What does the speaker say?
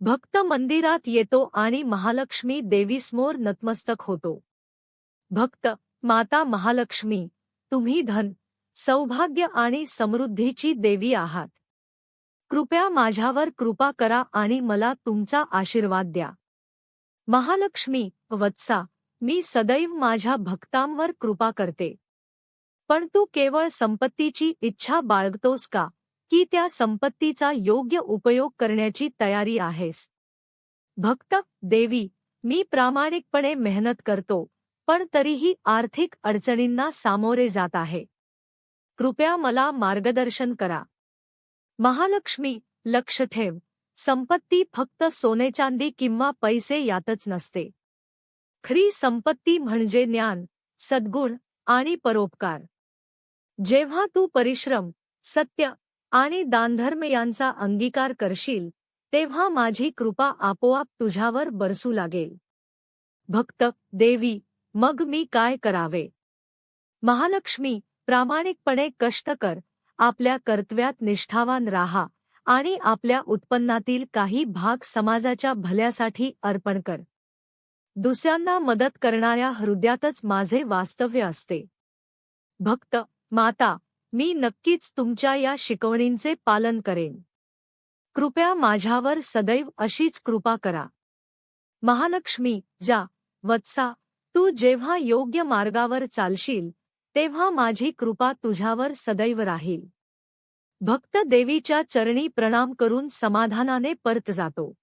भक्त मंदिरात येतो आणि महालक्ष्मी देवीसमोर नतमस्तक होतो. भक्त माता महालक्ष्मी तुम्ही धन सौभाग्य आणि समृद्धीची देवी आहात. कृपया माझ्यावर कृपा करा आणि मला तुमचा आशीर्वाद द्या. महालक्ष्मी वत्सा मी सदैव माझ्या भक्तांवर कृपा करते. पण तू केवळ संपत्तीची इच्छा बाळगतोस का? की त्या संपत्तीचा योग्य उपयोग करण्याची तयारी आहेस. भक्त, देवी, मी प्रामाणिकपणे मेहनत करतो, पण तरीही आर्थिक अडचणींना सामोरे जात आहे. कृपया मला मार्गदर्शन करा. महालक्ष्मी, लक्ष ठेव. संपत्ती फक्त सोने चांदी किंवा पैसे यातच नसते. खरी संपत्ती म्हणजे ज्ञान, सद्गुण आणि परोपकार. जेव्हा तू परिश्रम, सत्य आणि दानधर्म यांचा अंगीकार करशील तेव्हा माझी कृपा आपोआप तुझ्यावर बरसू लागेल. भक्त देवी मग मी काय करावे? महालक्ष्मी प्रामाणिकपणे कष्ट कर आपल्या कर्तव्यात निष्ठावान राहा आणि आपल्या उत्पन्नातील काही भाग समाजाच्या भल्यासाठी अर्पण कर. दुसऱ्यांना मदत करणाऱ्या हृदयातच माझे वास्तव्य असते. भक्त माता मी नक्कीच तुमच्या या शिकवणींचे पालन करेन. कृपया माझ्यावर सदैव अशीच कृपा करा. महालक्ष्मी जा वत्सा तू जेव्हा योग्य मार्गावर चालशील तेव्हा माझी कृपा तुझ्यावर सदैव राहील. भक्त देवीच्या चरणी प्रणाम करून समाधानाने परत जातो.